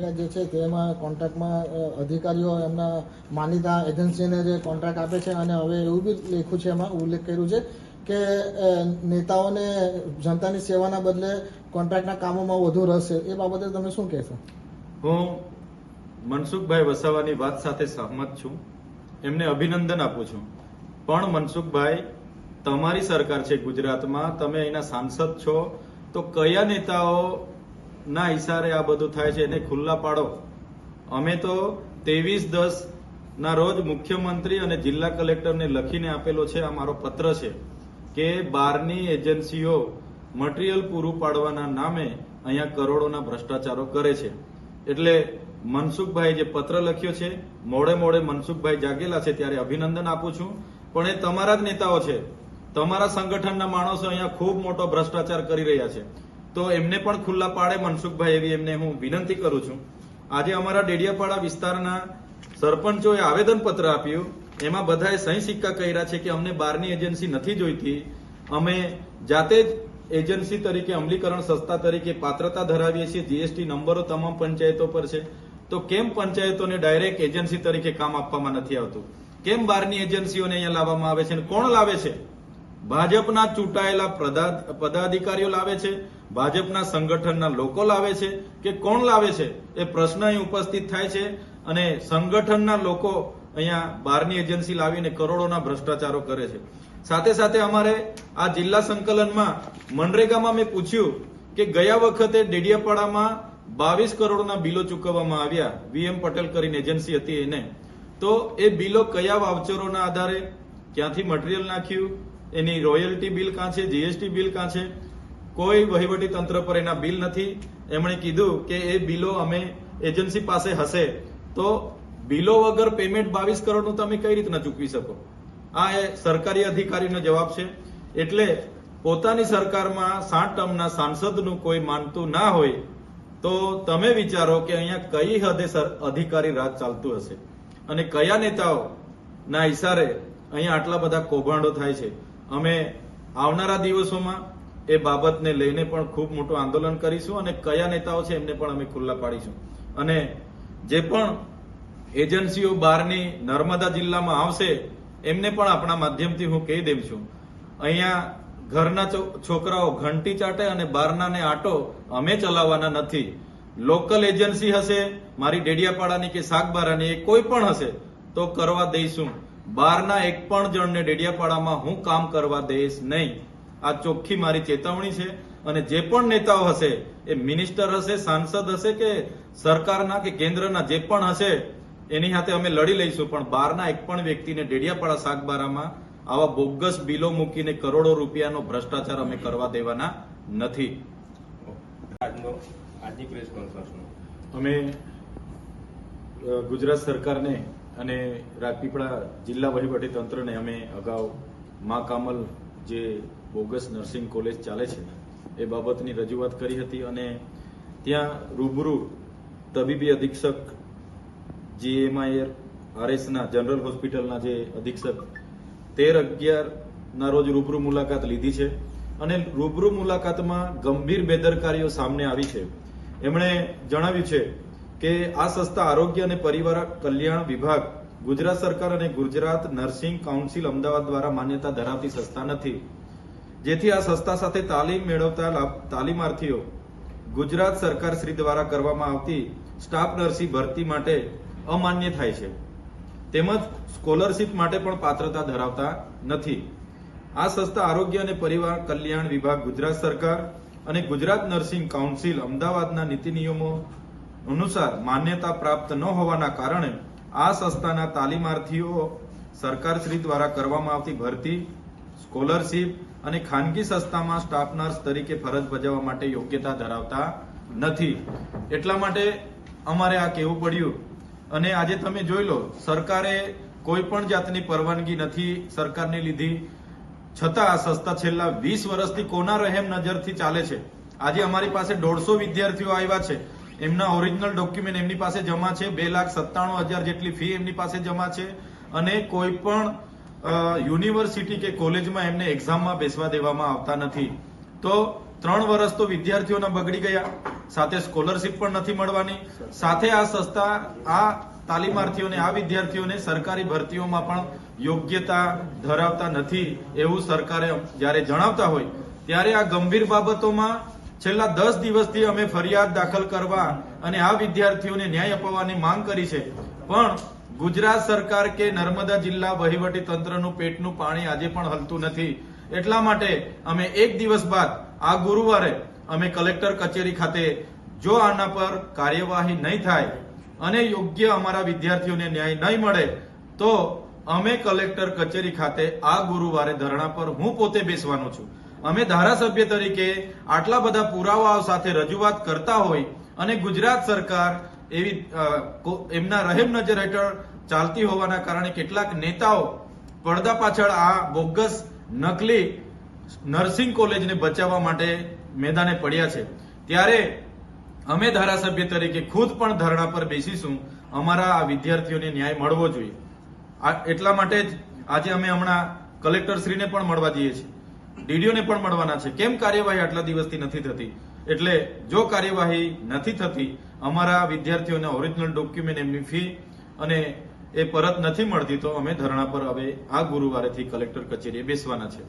ટકા જે છે તેમાં કોન્ટ્રાક્ટમાં અધિકારીઓ એમના માનીતા એજન્સીને જે કોન્ટ્રાક્ટ આપે છે અને હવે એવું બી લખ્યું છે એમાં ઉલ્લેખ કર્યું છે કે નેતાઓને જનતાની સેવાના બદલે કોન્ટ્રાક્ટના કામોમાં વધુ રસ છે. એ બાબતે તમે શું કહેશો? હું મનસુખભાઈ વસાવાની વાત સાથે સહમત છું. એમને અભિનંદન આપું છું. પણ મનસુખભાઈ, તમારી સરકાર છે ગુજરાતમાં, તમે અહીંના સાંસદ છો, તો કયા નેતાઓ ના ઇશારે આ બધું થાય છે એને ખુલ્લા પાડો. અમે તો ત્રેવીસ દસ ના રોજ મુખ્યમંત્રી અને જિલ્લા કલેક્ટરને લખીને આપેલો છે, આ મારો પત્ર છે, કે બહારની એજન્સીઓ મટીરિયલ પૂરું પાડવાના નામે અહીંયા કરોડોના ભ્રષ્ટાચારો કરે છે. એટલે મનસુખભાઈ જે પત્ર લખ્યો છે, મોડે મોડે મનસુખભાઈ જાગેલા છે ત્યારે અભિનંદન આપું છું. પણ એ તમારા જ નેતાઓ છે. તમારા સંગઠનના માણસો અહીંયા ખૂબ મોટો ભ્રષ્ટાચાર કરી રહ્યા છે. તો એમને પણ ખુલ્લા પાડે મનસુખભાઈ એવી એમને હું વિનંતી કરું છું. આજે અમારા ડેડિયાપાડા વિસ્તારના સરપંચોએ આવેદનપત્ર આપ્યું. એમાં બધાએ સહી સિક્કા કર્યા છે કે અમને બહારની એજન્સી નથી જોઈતી. અમે જાતે જ એજન્સી તરીકે અમલીકરણ સંસ્થા તરીકે પાત્રતા ધરાવીએ છીએ. જીએસટી નંબરો તમામ પંચાયતો પર છે. તો કેમ પંચાયતોને ડાયરેક્ટ એજન્સી તરીકે કામ આપવામાં નથી આવતું? કેમ બહારની એજન્સીઓને અહીંયા લાવવામાં આવે છે અને કોણ લાવે છે? ભાજપના ચૂંટાયેલા પદાધિકારીઓ લાવે છે, ભાજપના સંગઠનના લોકો લાવે છે કે કોણ લાવે છે એ પ્રશ્ન અહીં ઉપસ્થિત થાય છે અને સંગઠનના લોકો અહીંયા બહારની એજન્સી લાવીને કરોડોના ભ્રષ્ટાચારો કરે છે. સાથે સાથે અમારે આ જિલ્લા સંકલનમાં મનરેગામાં મેં પૂછ્યું કે ગયા વખતે ડેડિયાપાડામાં બાવીસ કરોડના બિલો ચૂકવવામાં આવ્યા, વીએમ પટેલ કરીને એજન્સી હતી એને. તો એ બિલો કયા વાવચરોના આધારે? ક્યાંથી મટીરિયલ નાખ્યું? એની રોયલ્ટી બિલ કાં છે, જીએસટી બિલ કાં છે, કોઈ વહીવટી તંત્ર પર એના બિલ નથી. એમણે કીધું કે એ બિલો અમે એજન્સી પાસે હશે. તો બિલો વગર પેમેન્ટ બાવીસ કરોડનું તમે કઈ રીતના ચૂકવી શકો? આ એ સરકારી અધિકારીનો જવાબ છે. એટલે પોતાની સરકારમાં સાત ટર્મના સાંસદનું કોઈ માનતું ના હોય, તો તમે વિચારો કે અહીંયા કઈ હદે અધિકારી રાજ ચાલતું હશે? અને કયા નેતાઓ ના ઈશારે અહીંયા આટલા બધા કૌભાંડો થાય છે? અમે આવનારા દિવસોમાં એ બાબતને લઈને પણ ખૂબ મોટું આંદોલન કરીશું અને કયા નેતાઓ છે એમને પણ અમે ખુલ્લા પાડીશું. અને જે પણ એજન્સીઓ બહારની નર્મદા જિલ્લામાં આવશે, એમને પણ આપણા માધ્યમથી હું કહી દઉં છું. અહીંયા ઘરના છોકરાઓ ઘંટી ચાટે અને બહારનાને આટો અમે ચલાવવાના નથી. લોકલ એજન્સી હશે, મારી ડેડિયાપાડાની કે શાકબારાની એ કોઈ પણ હશે, તો કરવા દઈશું. બહારના એક પણ જણને ડેડિયાપાડામાં હું કામ કરવા દઈશ નહીં. આ ચોખ્ખી મારી ચેતવણી છે અને જે પણ નેતાઓ હશે એ મિનિસ્ટર હશે સાંસદ હશે કે સરકારના કે કેન્દ્રના જે પણ હશે એની સાથે અમે લડી લઈશું. પણ બહારના એક પણ વ્યક્તિને ડેડિયાપાડા શાકબારામાં આવા બોગસ બિલો મૂકીને કરોડો રૂપિયાનો ભ્રષ્ટાચાર અમે કરવા દેવાના નથી. આજની પ્રેસ કોન્ફરન્સનો અમે ગુજરાત સરકારને અને રાજપીપળા જિલ્લા વહીવટી તંત્રને અમે અગાઉ મા કામલ જે બોગસ નર્સિંગ કોલેજ ચાલે છે, એ બાબતની રજૂઆત કરી હતી અને ત્યાં રૂબરૂ તબીબી અધિક્ષક જીએમઆઈઆર આરએસના, જનરલ હોસ્પિટલના જે અધિક્ષક, તેર અગિયારના રોજ રૂબરૂ મુલાકાત લીધી છે અને રૂબરૂ મુલાકાતમાં ગંભીર બેદરકારીઓ સામે આવી છે. એમણે જણાવ્યું છે કે આ સંસ્થા આરોગ્ય અને પરિવાર કલ્યાણ વિભાગ, ગુજરાત સરકાર અને ગુજરાત નર્સિંગ કાઉન્સિલ અમદાવાદ દ્વારા માન્યતા ધરાવતી સંસ્થા નથી. જેથી આ સંસ્થા સાથે તાલીમ મેળવતા તાલીમાર્થીઓ ગુજરાત સરકાર શ્રી દ્વારા કરવામાં આવતી સ્ટાફ નર્સી ભરતી માટે અમાન્ય થાય છે. તેમજ સ્કોલરશીપ માટે પણ પાત્રતા ધરાવતા નથી. આ સંસ્થા આરોગ્ય અને પરિવાર કલ્યાણ વિભાગ, ગુજરાત સરકાર અને ગુજરાત નર્સિંગ કાઉન્સિલ અમદાવાદના નીતિ નિયમો અનુસાર માન્યતા પ્રાપ્ત ન હોવાના કારણે આ સંસ્થાના તાલીમાર્થીઓ સરકાર શ્રી દ્વારા કરવામાં આવતી ભરતી, સ્કોલરશીપ અને ખાનગી સંસ્થામાં સ્ટાફ નર્સ તરીકે ફરજ બજાવવા માટે યોગ્યતા ધરાવતા નથી. એટલા માટે અમારે આ કહેવું પડ્યું. અને આજે તમે જોઈ લો, સરકારે કોઈ પણ જાતની પરવાનગી નથી સરકારની લીધી. છતાં આ સંસ્થા છેલ્લા વીસ વર્ષથી કોના રહેમ નજરથી ચાલે છે? આજે અમારી પાસે દોઢસો વિદ્યાર્થીઓ આવ્યા છે. એમના ઓરિજિનલ ડોક્યુમેન્ટ એમની પાસે જમા છે. બે લાખ સત્તાણું હજાર જેટલી ફી એમની પાસે જમા છે. અને કોઈ પણ યુનિવર્સિટી કે કોલેજમાં એમને એક્ઝામમાં બેસવા દેવામાં આવતા નથી. તો ત્રણ વર્ષ તો વિદ્યાર્થીઓના બગડી ગયા. સાથે સ્કોલરશીપ પણ નથી મળવાની. સાથે આ સંસ્થા, આ તાલીમાર્થીઓને, આ વિદ્યાર્થીઓને સરકારી ભરતીઓમાં પણ યોગ્યતા ધરાવતા નથી એવું સરકારે જ્યારે જણાવતા હોય, ત્યારે આ ગંભીર બાબતોમાં છેલ્લા દસ દિવસથી અમે ફરિયાદ દાખલ કરવા અને આ વિદ્યાર્થીઓને ન્યાય અપાવવાની માંગ કરી છે. પણ ગુજરાત સરકાર કે નર્મદા જિલ્લા વહીવટી તંત્રનું પેટનું પાણી આજે પણ હલતું નથી. એટલા માટે અમે એક દિવસ બાદ, આ ગુરુવારે અમે કલેક્ટર કચેરી ખાતે જો આના પર કાર્યવાહી નહીં થાય અને યોગ્ય અમારા વિદ્યાર્થીઓને ન્યાય નહીં મળે, તો અમે કલેક્ટર કચેરી ખાતે આ ગુરુવારે ધરણા પર હું પોતે બેસવાનો છું. અમે ધારાસભ્ય તરીકે આટલા બધા પુરાવાઓ સાથે રજૂઆત કરતા હોય અને ગુજરાત સરકાર એવી એમના રહેમ નજર હેઠળ ચાલતી હોવાના કારણે કેટલાક નેતાઓ પડદા પાછળ આ બોગસ નકલી નર્સિંગ કોલેજને બચાવવા માટે મેદાને પડ્યા છે. ત્યારે અમે ધારાસભ્ય તરીકે ખુદ પણ ધરણા પર બેસીશું. અમારા આ વિદ્યાર્થીઓને ન્યાય મળવો જોઈએ. એટલા માટે જ આજે અમે હમણાં કલેક્ટરશ્રીને પણ મળવા જઈએ છીએ. ડીડીઓને પણ મળવાના છે. કેમ કાર્યવાહી આટલા દિવસથી નથી થતી? એટલે જો કાર્યવાહી નથી થતી, અમારા વિદ્યાર્થીઓને ઓરિજિનલ ડોક્યુમેન્ટ એમની ફી અને એ પરત નથી મળતી, તો અમે ધરણા પર હવે આ ગુરુવારેથી કલેક્ટર કચેરીએ બેસવાના છે.